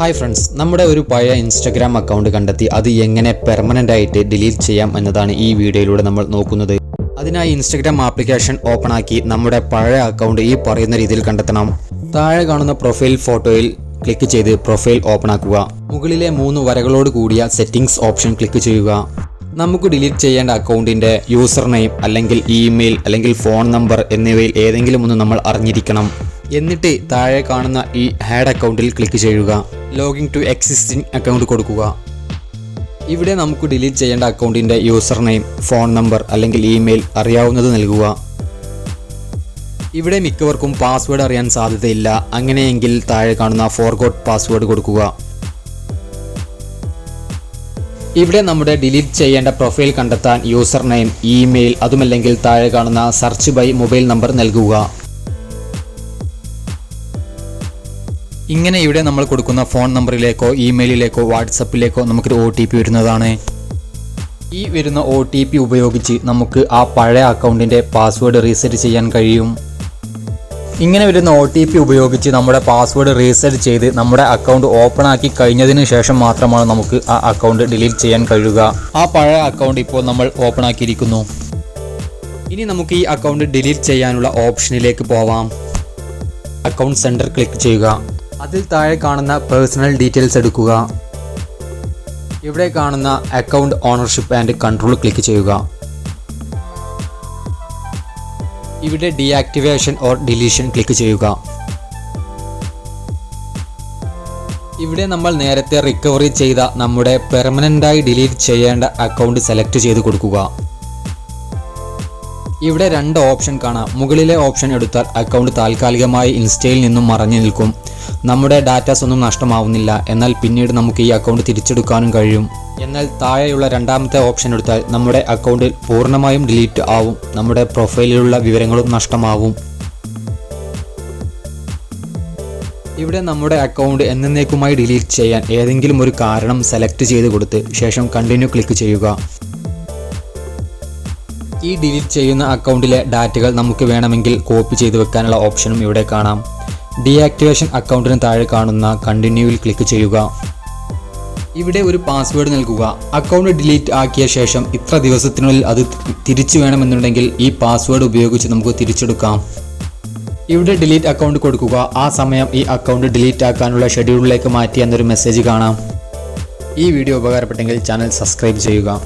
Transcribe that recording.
Hi friends നമ്മുടെ ഒരു പഴയ ഇൻസ്റ്റഗ്രാം അക്കൗണ്ട് കണ്ടെത്തി അത് എങ്ങനെ പെർമനന്റ് ആയിട്ട് ഡിലീറ്റ് ചെയ്യാം എന്നതാണ് ഈ വീഡിയോയിലൂടെ നമ്മൾ നോക്കുന്നത്. അതിനായി ഇൻസ്റ്റഗ്രാം ആപ്ലിക്കേഷൻ ഓപ്പൺ ആക്കി നമ്മുടെ പഴയ അക്കൗണ്ട് ഈ പറയുന്ന രീതിയിൽ കണ്ടെത്തണം. താഴെ കാണുന്ന പ്രൊഫൈൽ ഫോട്ടോയിൽ ക്ലിക്ക് ചെയ്ത് പ്രൊഫൈൽ ഓപ്പൺ ആക്കുക. മുകളിലെ മൂന്ന് വരകളോട് കൂടിയ സെറ്റിംഗ്സ് ഓപ്ഷൻ ക്ലിക്ക് ചെയ്യുക. നമുക്ക് ഡിലീറ്റ് ചെയ്യേണ്ട അക്കൗണ്ടിന്റെ യൂസർ നെയിം അല്ലെങ്കിൽ ഇമെയിൽ അല്ലെങ്കിൽ ഫോൺ നമ്പർ എന്നിവയിൽ ഏതെങ്കിലും ഒന്ന് നമ്മൾ അറിഞ്ഞിരിക്കണം. എന്നിട്ട് താഴെ കാണുന്ന ഈ ഹാഡ് അക്കൗണ്ടിൽ ക്ലിക്ക് ചെയ്യുക. ലോഗിൻ ടു എക്സിസ്റ്റിംഗ് അക്കൗണ്ട് കൊടുക്കുക. ഇവിടെ നമുക്ക് ഡിലീറ്റ് ചെയ്യേണ്ട അക്കൗണ്ടിന്റെ യൂസർ നെയിം ഫോൺ നമ്പർ അല്ലെങ്കിൽ ഇമെയിൽ അറിയാവുന്നത് നൽകുക. ഇവിടെ മിക്കവർക്കും പാസ്വേഡ് അറിയാൻ സാധ്യതയില്ല. അങ്ങനെയെങ്കിൽ താഴെ കാണുന്ന ഫോർഗോട്ട് പാസ്വേഡ് കൊടുക്കുക. ഇവിടെ നമ്മുടെ ഡിലീറ്റ് ചെയ്യേണ്ട പ്രൊഫൈൽ കണ്ടെത്താൻ യൂസർ നെയിം ഇമെയിൽ അതുമല്ലെങ്കിൽ താഴെ കാണുന്ന സെർച്ച് ബൈ മൊബൈൽ നമ്പർ നൽകുക. ഇങ്ങനെ ഇവിടെ നമ്മൾ കൊടുക്കുന്ന ഫോൺ നമ്പറിലേക്കോ ഇമെയിലിലേക്കോ വാട്സപ്പിലേക്കോ നമുക്കൊരു ഒ ടി പി വരുന്നതാണ്. ഈ വരുന്ന ഒ ടി പി ഉപയോഗിച്ച് നമുക്ക് ആ പഴയ അക്കൗണ്ടിന്റെ പാസ്വേഡ് റീസെറ്റ് ചെയ്യാൻ കഴിയും. ഇങ്ങനെ വരുന്ന ഒ ടി പി ഉപയോഗിച്ച് നമ്മുടെ പാസ്വേഡ് റീസെറ്റ് ചെയ്ത് നമ്മുടെ അക്കൗണ്ട് ഓപ്പൺ ആക്കി കഴിഞ്ഞതിന് ശേഷം മാത്രമാണ് നമുക്ക് ആ അക്കൗണ്ട് ഡിലീറ്റ് ചെയ്യാൻ കഴിയുക. ആ പഴയ അക്കൗണ്ട് ഇപ്പോൾ നമ്മൾ ഓപ്പൺ ആക്കിയിരിക്കുന്നു. ഇനി നമുക്ക് ഈ അക്കൗണ്ട് ഡിലീറ്റ് ചെയ്യാനുള്ള ഓപ്ഷനിലേക്ക് പോവാം. അക്കൗണ്ട് സെന്റർ ക്ലിക്ക് ചെയ്യുക. അതിൽ താഴെ കാണുന്ന പേഴ്സണൽ ഡീറ്റെയിൽസ് എടുക്കുക. ഇവിടെ കാണുന്ന account ownership and control click ചെയ്യുക. ഇവിടെ ഡീആക്ടിവേഷൻ ഓർ ഡിലീഷൻ ക്ലിക്ക് ചെയ്യുക. ഇവിടെ നമ്മൾ നേരത്തെ റിക്കവറി ചെയ്ത നമ്മുടെ പെർമനന്റായി ഡിലീറ്റ് ചെയ്യേണ്ട അക്കൗണ്ട് സെലക്ട് ചെയ്ത് കൊടുക്കുക. ഇവിടെ രണ്ട് ഓപ്ഷൻ കാണാം. മുകളിലെ ഓപ്ഷൻ എടുത്താൽ അക്കൗണ്ട് താൽക്കാലികമായി ഇൻസ്റ്റയിൽ നിന്നും മറഞ്ഞു നിൽക്കും. നമ്മുടെ ഡാറ്റാസ് ഒന്നും നഷ്ടമാവുന്നില്ല. എന്നാൽ പിന്നീട് നമുക്ക് ഈ അക്കൗണ്ട് തിരിച്ചെടുക്കാനും കഴിയും. എന്നാൽ താഴെയുള്ള രണ്ടാമത്തെ ഓപ്ഷൻ എടുത്താൽ നമ്മുടെ അക്കൗണ്ട് പൂർണമായും ഡിലീറ്റ് ആവും. നമ്മുടെ പ്രൊഫൈലിലുള്ള വിവരങ്ങളും നഷ്ടമാവും. ഇവിടെ നമ്മുടെ അക്കൗണ്ട് എന്നേക്കുമായി ഡിലീറ്റ് ചെയ്യാൻ ഏതെങ്കിലും ഒരു കാരണം സെലക്ട് ചെയ്ത് കൊടുത്ത് ശേഷം കണ്ടിന്യൂ ക്ലിക്ക് ചെയ്യുക. ഈ ഡിലീറ്റ് ചെയ്യുന്ന അക്കൗണ്ടിലെ ഡാറ്റകൾ നമുക്ക് വേണമെങ്കിൽ കോപ്പി ചെയ്ത് വെക്കാനുള്ള ഓപ്ഷനും ഇവിടെ കാണാം. ഡീആക്ടിവേഷൻ അക്കൗണ്ടിന് താഴെ കാണുന്ന കണ്ടിന്യൂവിൽ ക്ലിക്ക് ചെയ്യുക. ഇവിടെ ഒരു പാസ്വേഡ് നൽകുക. അക്കൗണ്ട് ഡിലീറ്റ് ആക്കിയ ശേഷം ഇത്ര ദിവസത്തിനുള്ളിൽ അത് തിരിച്ചു വേണമെന്നുണ്ടെങ്കിൽ ഈ പാസ്വേഡ് ഉപയോഗിച്ച് നമുക്ക് തിരിച്ചെടുക്കാം. ഇവിടെ ഡിലീറ്റ് അക്കൗണ്ട് കൊടുക്കുക. ആ സമയം ഈ അക്കൗണ്ട് ഡിലീറ്റ് ആക്കാനുള്ള ഷെഡ്യൂളിലേക്ക് മാറ്റി എന്നൊരു മെസ്സേജ് കാണാം. ഈ വീഡിയോ ഉപകാരപ്പെട്ടെങ്കിൽ ചാനൽ സബ്സ്ക്രൈബ് ചെയ്യുക.